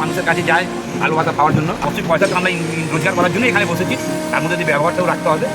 মানুষের কাছে যায়, আলু ভাতা পাওয়ার জন্য। পয়সা তো আমরা রোজগার করার জন্য এখানে বসেছি। তার মধ্যে ব্যবহারটাও রাখতে হবে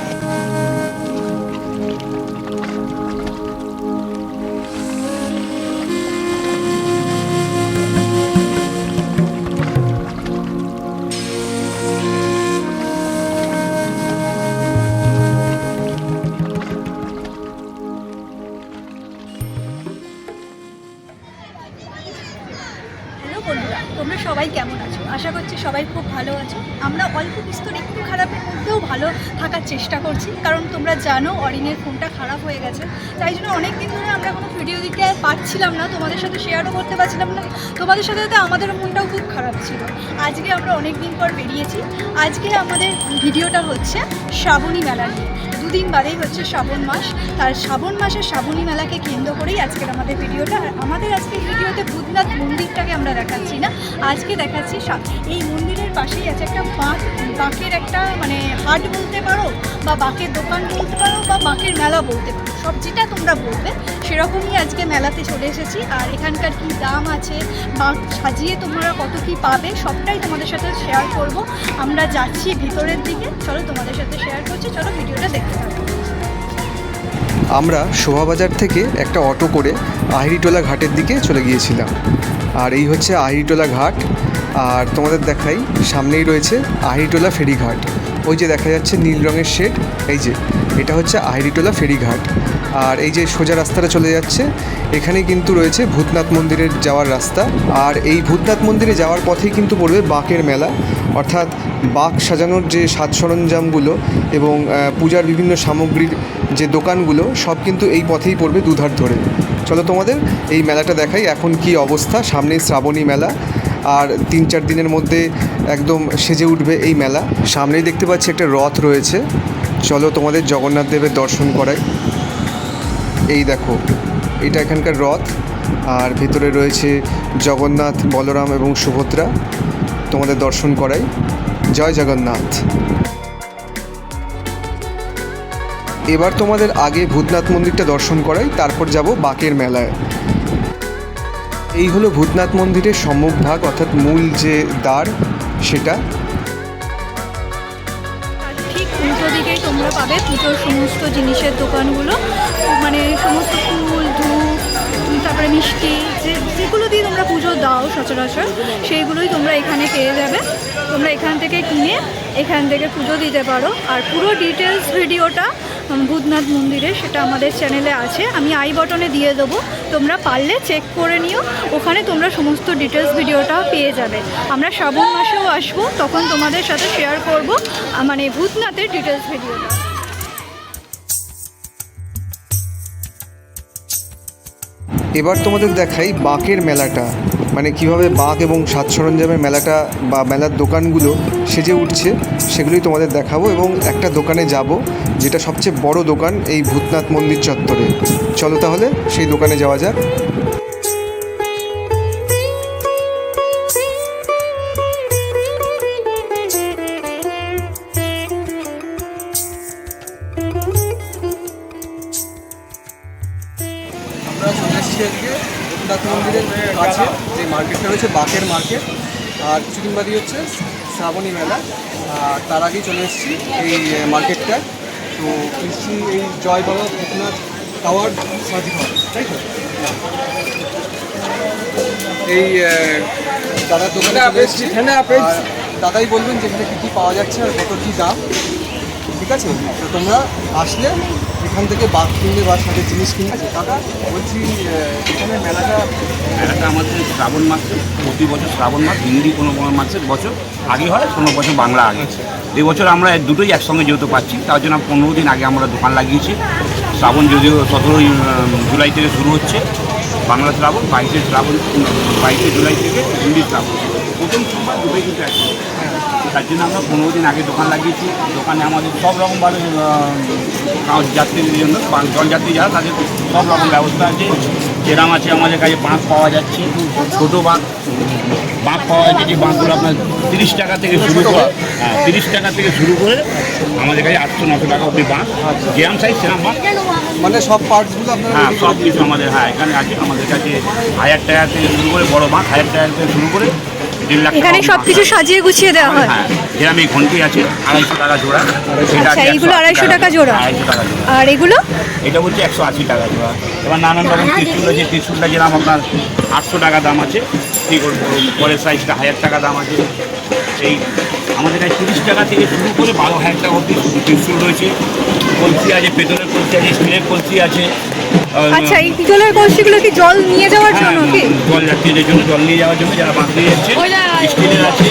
বন্ধুরা, তোমরা সবাই কেমন আছো? আশা করছি সবাই খুব ভালো আছো। আমরা অল্প বিস্তর একটু খারাপের মধ্যেও ভালো থাকার চেষ্টা করছি, কারণ তোমরা জানো অরিনের ফোনটা খারাপ হয়ে গেছে। তাই জন্য অনেক দিন ধরে আমরা কোনো ভিডিও দিতে পারছিলাম না, তোমাদের সাথে শেয়ারও করতে পারছিলাম না। তোমাদের সাথে সাথে আমাদের মনটাও খুব খারাপ ছিল। আজকে আমরা অনেক দিন পর বেরিয়েছি। আজকে আমাদের ভিডিওটা হচ্ছে শ্রাবণী মেলা নিয়ে দুদিন বাদেই হচ্ছে শ্রাবণ মাস। তার শ্রাবণ মাসের শ্রাবণী মেলাকে কেন্দ্র করেই আজকের আমাদের ভিডিওটা। আর আমাদের আজকের ভিডিওতে ভূতনাথ মন্দিরটাকে আমরা দেখাচ্ছি না। আজকে দেখাচ্ছি এই মন্দিরের পাশেই আছে একটা বাঁক বাঁকের একটা মানে হাট বলতে পারো, বা বাঁকের দোকান বলতে পারো, বা বাঁকের মেলা বলতে পারো। সব যেটা তোমরা বলবে সেরকমই আজকে মেলাতে চলে এসেছি। আর এখানকার কি দাম আছে বা সাজিয়ে তোমরা কত কি পাবে, সবটাই তোমাদের সাথে শেয়ার করব। আমরা যাচ্ছি ভিতরের দিকে। চলো তোমাদের সাথে শেয়ার করছি। চলো ভিডিওটা দেখতে থাকো। আমরা শোভাবাজার থেকে একটা অটো করে আহিরিটোলা ঘাটের দিকে চলে গিয়েছিলাম। আর এই হচ্ছে আহিরিটোলা ঘাট। আর তোমাদের দেখাই, সামনেই রয়েছে আহিরিটোলা ফেরিঘাট। ওই যে দেখা যাচ্ছে নীল রঙের শেড, এই যে, এটা হচ্ছে আহিরিটোলা ফেরিঘাট। আর এই যে সোজা রাস্তাটা চলে যাচ্ছে, এখানেই কিন্তু রয়েছে ভূতনাথ মন্দিরের যাওয়ার রাস্তা। আর এই ভূতনাথ মন্দিরে যাওয়ার পথেই কিন্তু পড়বে বাঁকের মেলা। অর্থাৎ বাঁক সাজানোর যে সাজ সরঞ্জামগুলো এবং পূজার বিভিন্ন সামগ্রীর যে দোকানগুলো, সব কিন্তু এই পথেই পড়বে দুধার ধরে। চলো তোমাদের এই মেলাটা দেখাই এখন কি অবস্থা। সামনেই শ্রাবণী মেলা আর তিন চার দিনের মধ্যে একদম সেজে উঠবে এই মেলা। সামনেই দেখতে পাচ্ছি একটা রথ রয়েছে। চলো তোমাদের জগন্নাথ দেবের দর্শন করাই। এই দেখো, এটা এখানকার রথ। আর ভেতরে রয়েছে জগন্নাথ, বলরাম এবং সুভদ্রা। তোমাদের দর্শন করাই। জয় জগন্নাথ। এবার তোমাদের আগে ভূতনাথ মন্দিরটা দর্শন করাই, তারপর যাব বাকের মেলায়। এই হলো ভূতনাথ মন্দিরের সম্মুখভাগ অর্থাৎ মূল যে দ্বার, সেটা। ঠিক উল্টো দিকেই তোমরা পাবে পুজোর সমস্ত জিনিসের দোকানগুলো। মানে সমস্ত ফুল, ধূপ, তারপরে মিষ্টি, যে যেগুলো দিয়ে তোমরা পুজো দাও সচরাচর, সেইগুলোই তোমরা এখানে পেয়ে যাবে। তোমরা এখান থেকে কিনে এখান থেকে পুজো দিতে পারো। আর পুরো ডিটেলস ভিডিওটা ভূতনাথ মন্দিরে, সেটা আমাদের চ্যানেলে আছে। আমি আই বটনে দিয়ে দেবো। তোমরা পারলে চেক করে নিও। ওখানে তোমরা সমস্ত ডিটেলস ভিডিওটা পেয়ে যাবে। আমরা শ্রাবণ মাসেও আসব, তখন তোমাদের সাথে শেয়ার করব মানে ভূতনাথের ডিটেলস ভিডিওটা এবার তোমাদের দেখাই বাঁকের মেলাটা। মানে কীভাবে বাঁক এবং সাত সরঞ্জামের মেলাটা বা মেলার দোকানগুলো সেজে উঠছে, সেগুলোই তোমাদের দেখাবো এবং একটা দোকানে যাব, যেটা সবচেয়ে বড় দোকান এই ভূতনাথ মন্দির চত্বরে। চলো তাহলে সেই দোকানে যাওয়া যাক। রঘুনাথ মন্দিরের কাছে যে মার্কেটটা রয়েছে বাকের মার্কেট আর কিছুদিন বাদই হচ্ছে শ্রাবণী মেলা আর তার আগেই চলে এসেছি এই মার্কেটটা তো এসেছি এই জয় বাবা ভূতনাথ টাওয়ার সাজি ঘর তাই তো? এই দাদার দোকানে এসেছি। দাদাই বলবেন যে এখানে কী কী পাওয়া যাচ্ছে আর কত কী দাম। ঠিক আছে? তো তোমরা আসলে এখান থেকে বাঘ কিনবে বা সাথে জিনিস কিনবে দাদা বলছি এখানে মেলাটা মেলাটা আমাদের শ্রাবণ মাসে প্রতি বছর শ্রাবণ মাস হিন্দি কোনো কোনো মাসের বছর আগে হয় কোনো বছর বাংলা আগে। এই বছর আমরা দুটোই একসঙ্গে যেহেতু পাচ্ছি তার জন্য পনেরো দিন আগে আমরা দোকান লাগিয়েছি। শ্রাবণ যদিও সতেরোই জুলাই থেকে শুরু হচ্ছে বাংলা শ্রাবণ বাইশে শ্রাবণ বাইশে জুলাই থেকে হিন্দি শ্রাবণ। প্রথম সোমবার দুটোই কিন্তু একসঙ্গে। তার জন্য আমরা পনেরো দিন আগে দোকান লাগিয়েছি। দোকানে আমাদের সব রকমভাবে যাত্রীদের জন্য জলযাত্রী যারা তাদের সব রকম ব্যবস্থা আছে। যেরাম আছে আমাদের কাছে বাঁক পাওয়া যাচ্ছে ছোটো বাঁক বাঁক পাওয়া যাচ্ছে যে বাঁকগুলো আপনার তিরিশ টাকা থেকে শুরু করে হ্যাঁ তিরিশ টাকা থেকে শুরু করে আমাদের কাছে আটশো নশো টাকা অবধি বাঁক যেরাম সাইজ সেরাম বাঁক মানে সব পার্টসগুলো হ্যাঁ সব কিছু আমাদের হ্যাঁ এখানে আছে আমাদের কাছে হাজার টাকা থেকে শুরু করে বড় বাঁক হাজার টাকা থেকে শুরু করে এখানে অবধি সব কিছু সাজিয়ে গুছিয়ে দেওয়া হয়? হ্যাঁ এই ঘন্টি আছে আড়াইশো টাকা জোড়া। আচ্ছা, এইগুলো আড়াইশো টাকা জোড়া? আর এগুলো? এটা হচ্ছে একশো আশি টাকা জোড়া। এবার নানান রকম ত্রিশুল আছে ত্রিশুলটা যেরকম আপনার আটশো টাকা দাম আছে পরের সাইজটা হাজার টাকা দাম আছে। এই আমাদের কাছে তিরিশ টাকা থেকে শুরু করে বারো হাজার টাকা অবধি ত্রিশুল রয়েছে। কলসি আছে পেতলের কলসি আছে স্টিলের কলসি আছে। আচ্ছা এই পিতলের কলসিগুলো কি জল নিয়ে যাওয়ার হ্যাঁ, জন্য কি জল যাত্রীদের জন্য জল নিয়ে যাওয়ার জন্য যারা বাঁক নিয়ে যাচ্ছে স্টিলের আছে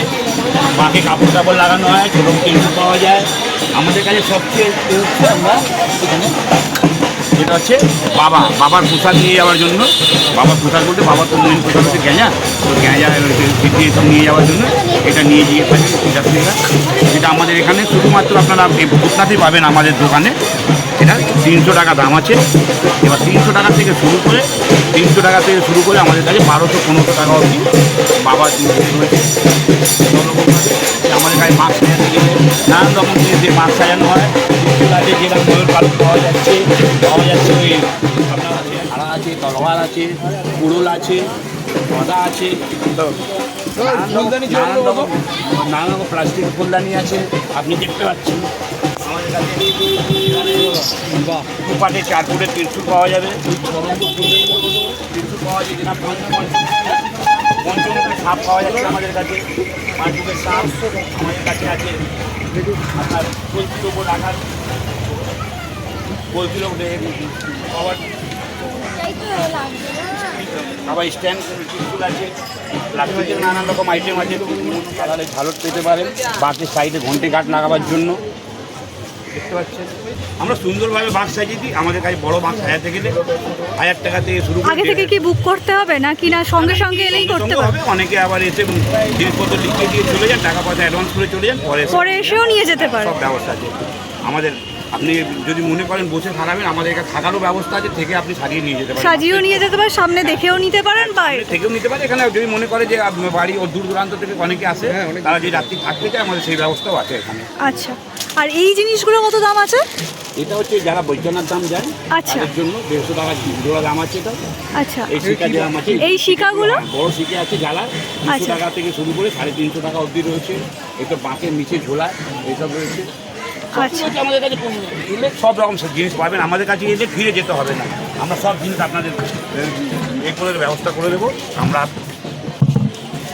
বাঁকে কাপড় টাপড় লাগানো হয় ছোটো টিউব পাওয়া যায়। আমাদের কাছে সবচেয়ে হচ্ছে আমরা এখানে যেটা হচ্ছে বাবা। বাবার পোশাক নিয়ে যাওয়ার জন্য। বাবার পোশাক বলতে বাবার তো মেন পোশাক হচ্ছে গ্যাঁজা। তো গ্যাঁজা নিয়ে যাওয়ার জন্য এটা নিয়ে গিয়ে থাকি যাত্রীরা এটা আমাদের এখানে শুধুমাত্র আপনারা এই ভূতনাথই পাবেন আমাদের দোকানে। এটা তিনশো টাকা দাম আছে। এবার তিনশো টাকা থেকে শুরু করে, তিনশো টাকা থেকে শুরু করে আমাদের কাছে বারোশো পনেরোশো টাকা অবধি জিনিস রয়েছে। আমাদের কাছে মাছ নানান রকম জিনিসের মাছ সাজানো হয় যেরকম ময়ূর পালন পাওয়া যাচ্ছে পাওয়া যাচ্ছে ওই আপনার আছে। হাড়া আছে তলোয়ার আছে কুড়োল আছে গদা আছে নানান রকম- নানান রকম প্লাস্টিক ফুলদানি আছে। আপনি দেখতে পাচ্ছেন। আমাদের কাছে দুপাটে চার ফুটের তিরশুল পাওয়া যাবে। তিরশুল পাওয়া যায় পঞ্চমুখী সাপ পাওয়া যাচ্ছে আমাদের কাছে। পাঁচ সাপ আমাদের কাছে আছে। আবার স্ট্যান্ড আছে। নানান রকম আইটেম আছে। বিভিন্ন কালারের পেতে পারেন। বাসের সাইডে ঘন্টে কাঠ লাগাবার জন্য। দেখতে পাচ্ছেন। আমরা সুন্দরভাবে বাস সাজিয়ে দিই। আমাদের কাছে বড় বাস সাজাতে গেলে হাজার টাকা থেকে শুরু আগে থেকে কি বুক করতে হবে না? কি না সঙ্গে সঙ্গে এলেই করতে হবে? অনেকে আবার এসে জিনিসপত্র লিখিয়ে দিয়ে চলে যান টাকা পয়সা অ্যাডভান্স করে চলে যান পরে পরে এসেও নিয়ে যেতে পারে সব ব্যবস্থা আছে। আমাদের আপনি যদি মনে করেন বসে সারাবেন আমাদের এখানে থাকারও ব্যবস্থা আছে থেকে আপনি সারিয়ে নিয়ে যেতে পারেন। সাজিয়েও নিয়ে যেতে পারেন সামনে দেখেও নিতে পারেন বা আপনি থেকেও নিতে পারেন এখানে যদি মনে করে যে বাড়ি ও দূর দূরান্ত থেকে অনেকে আসে হ্যাঁ, তারা যদি রাত্রি থাকতে চায় আমাদের সেই ব্যবস্থাও আছে এখানে। আচ্ছা। আর এই জিনিসগুলো কত দাম আছে? এটা হচ্ছে যারা বৈদ্যনাথ দাম যায় আচ্ছা। তাদের জন্য দেড়শো টাকা জোড়া দাম আছে এটা। আচ্ছা। এই শিকা যে দাম আছে এই শিকাগুলো? বড় শিকে আছে জ্বালা তিনশো আচ্ছা। টাকা থেকে শুরু করে সাড়ে তিনশো টাকা অবধি রয়েছে। এটা বাঁকের নিচে ঝোলা এইসব রয়েছে। আমাদের কাছে এলে সব রকম জিনিস পাবেন। আমাদের কাছে এলে ফিরে যেতে হবে না। আমরা সব জিনিস আপনাদের এ করে ব্যবস্থা করে দেবো। আমরা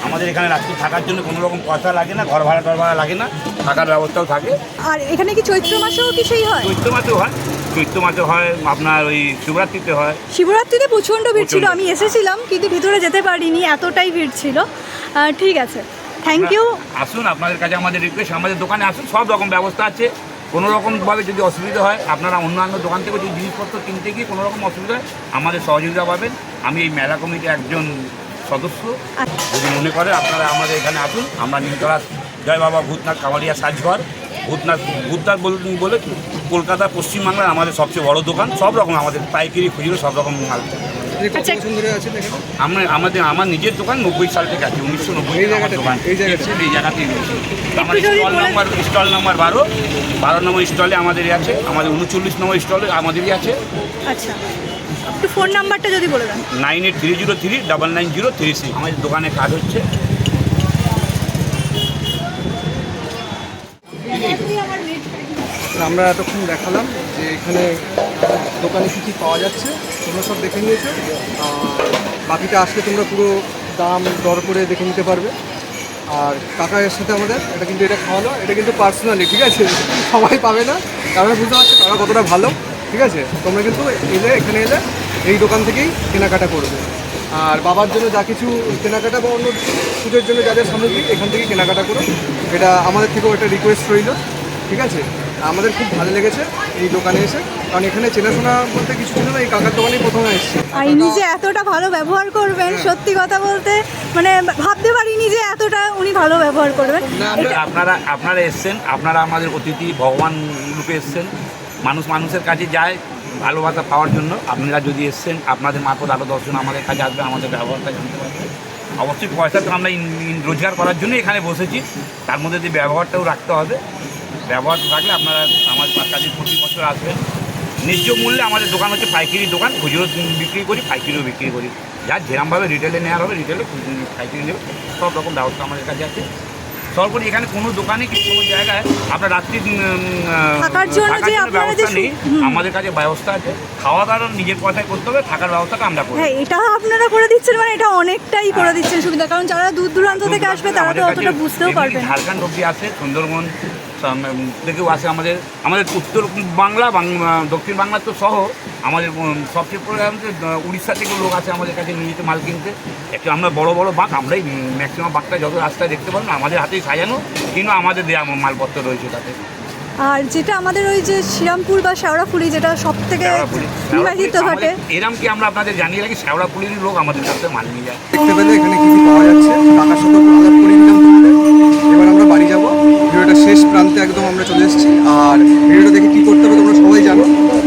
আমাদের এখানে রাত্রি থাকার জন্য কোনো রকম পয়সা লাগে না ঘর ভাড়া টর ভাড়া লাগে না থাকার ব্যবস্থাও থাকে। আর এখানে কি চৈত্র মাসেও কি সেই হয়? চৈত্র মাসেও হয়। চৈত্র মাসে হয় আপনার ওই শিবরাত্রিতে হয়। শিবরাত্রিতে প্রচণ্ড ভিড় ছিল। আমি এসেছিলাম কিন্তু ভিতরে যেতে পারিনি। এতটাই ভিড় ছিল। ঠিক আছে। থ্যাংক ইউ আসুন আপনাদের কাছে আমাদের রিকোয়েস্ট আমাদের দোকানে আসুন সব রকম ব্যবস্থা আছে। কোনো রকমভাবে যদি অসুবিধা হয়, আপনারা অন্যান্য দোকান থেকে যদি জিনিসপত্র কিনতে গিয়ে কোনো রকম অসুবিধা হয়, আমাদের সহযোগিতা পাবেন। আমি এই মেলা কমিটির একজন সদস্য। যদি মনে করে আপনারা আমাদের এখানে আসুন, আমরা নিমতলা জয় বাবা ভূতনাথ কামারিয়া সাজঘর, ভূতনাথ ভূতনাথ বলে কলকাতা পশ্চিমবাংলার আমাদের সবচেয়ে বড় দোকান। সব রকম আমাদের পাইকারি, খুচরো, সব রকম মাল। কত আচ্ছা। আমরা আমাদের আমার নিজের দোকান নব্বই সাল থেকে আছে উনিশশো নব্বই দোকান। এই জায়গাতেই রয়েছে। তো আমার স্টল। নাম্বার স্টল নাম্বার বারো। বারো নম্বর স্টলে আমাদেরই আছে আমাদের উনচল্লিশ নম্বর স্টলে আমাদেরই আছে। আচ্ছা। একটু ফোন নাম্বারটা যদি বলে দেন। Nine eight three zero three double nine zero three six. আমাদের দোকানে কাজ হচ্ছে। আমরা এতক্ষণ দেখালাম যে এখানে দোকানে কী কী পাওয়া যাচ্ছে। তোমরা সব দেখে নিয়েছো। বাকিটা আসলে তোমরা পুরো দাম, দর করে দেখে নিতে পারবে। আর কাকা এর সাথে আমাদের, এটা কিন্তু এটা খাওয়ানো এটা কিন্তু পার্সোনালি ঠিক আছে? সবাই পাবে না। কারণ বুঝতে পারছ কাকা কতটা ভালো, ঠিক আছে? তোমরা কিন্তু এলে, এখানে এলে এই দোকান থেকেই কেনাকাটা করবে। আর বাবার জন্য যা কিছু কেনাকাটা বা অন্য পুজোর জন্য যা যা সামগ্রী, এখান থেকেই কেনাকাটা করো। এটা আমাদের থেকেও একটা রিকোয়েস্ট রইল, ঠিক আছে? আমাদের খুব ভালো লেগেছে এই দোকানে এসে। কারণ এখানে চেনাশোনা বলতে কিছু ছিল না এই কাকার দোকানেই প্রথমে এসেছি। আর ইনি যে এতটা ভালো ব্যবহার করবেন সত্যি কথা বলতে মানে ভাবতে পারিনি যে এতটা উনি ভালো ব্যবহার করবেন। আপনারা আপনারা এসছেন আপনারা আমাদের অতিথি ভগবান রূপে এসছেন। মানুষ মানুষের কাছে যায় ভালোবাসা পাওয়ার জন্য। আপনারা যদি এসছেন আপনাদের মারফত আরও দশজন আমাদের কাছে আসবে আমাদের ব্যবহারটা জানতে পারবে। অবশ্যই পয়সা তো আমরা রোজগার করার জন্য এখানে বসেছি। তার মধ্যে দিয়ে ব্যবহারটাও রাখতে হবে। ব্যবহার থাকলে আপনারা আমার কাছে প্রতি বছর আসবেন। ন্যায্য মূল্যে আমাদের দোকান হচ্ছে পাইকারি দোকান খুচরো বিক্রি করি পাইকারিও বিক্রি করি। যার যেরমভাবে রিটেলে নেওয়ার হবে রিটেলে পাইকারি নেবে। সব রকম ব্যবস্থা আমাদের কাছে আছে। সর্বোপরি এখানে কোনো দোকানে কি কোনো জায়গায় আপনার রাত্রি থাকার জন্য যে আপনারা যে ব্যবস্থা নেই আমাদের কাছে ব্যবস্থা আছে। খাওয়া দাওয়া নিজের পয়সায় করতে হবে থাকার ব্যবস্থাটা আমরা করি হ্যাঁ এটা আপনারা করে দিচ্ছেন মানে এটা অনেকটাই করে দিচ্ছেন সুবিধা। কারণ যারা দূর দূরান্ত থেকে আসবে তারা তো অতটা বুঝতেও পারবে না। ঝাড়খণ্ড অব্দি আসে সুন্দরবন থেকেও আসে আমাদের আমাদের উত্তর বাংলা বাং- দক্ষিণ বাংলা তো সহ আমাদের সবচেয়ে পরে আমাদের আহ, উড়িষ্যা থেকেও লোক আছে আমাদের কাছে নিয়ে যেতে মাল কিনতে। একটু আমরা বড় বড় বাঁক আমরাই ম্যাক্সিমাম বাঁকটা যত রাস্তায় দেখতে পারেন আমাদের হাতেই সাজানো কিন্তু আমাদের দেওয়া মালপত্র রয়েছে তাতে। আর যেটা আমাদের ওই যে শ্রীরামপুর বা শেওড়াফুলি যেটা সব থেকে নিবাসিত ঘাটে। এরম কি আমরা আপনাদের জানিয়ে রাখি শেওড়াপুলির লোক আমাদের কাছে মাল নিয়ে যায়। এখানে কী কী পাওয়া যাচ্ছে? সাথে প্রান্তে একদম আমরা চলে এসেছি। আর ভিডিওটা দেখে কী করতে হবে তোমরা সবাই জানো।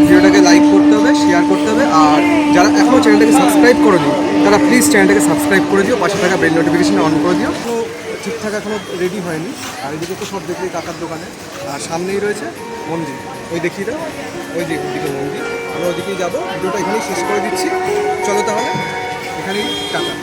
ভিডিওটাকে লাইক করতে হবে শেয়ার করতে হবে। আর যারা এখনও চ্যানেলটাকে সাবস্ক্রাইব করোনি, তারা প্লিজ চ্যানেলটাকে সাবস্ক্রাইব করে দিও, পাশে থাকা বেল নোটিফিকেশন অন করে দিও। তো ঠিকঠাক এখনও রেডি হয়নি। আর এদিকে তো সব দেখলেই কাকার দোকানে। আর সামনেই রয়েছে মন্দির। ওই দেখিয়ে দাও। ওই দিক মন্দির। আমরা ওইদিকেই যাব। ভিডিওটা এখানেই শেষ করে দিচ্ছি। চলো তাহলে, এখানেই টাকা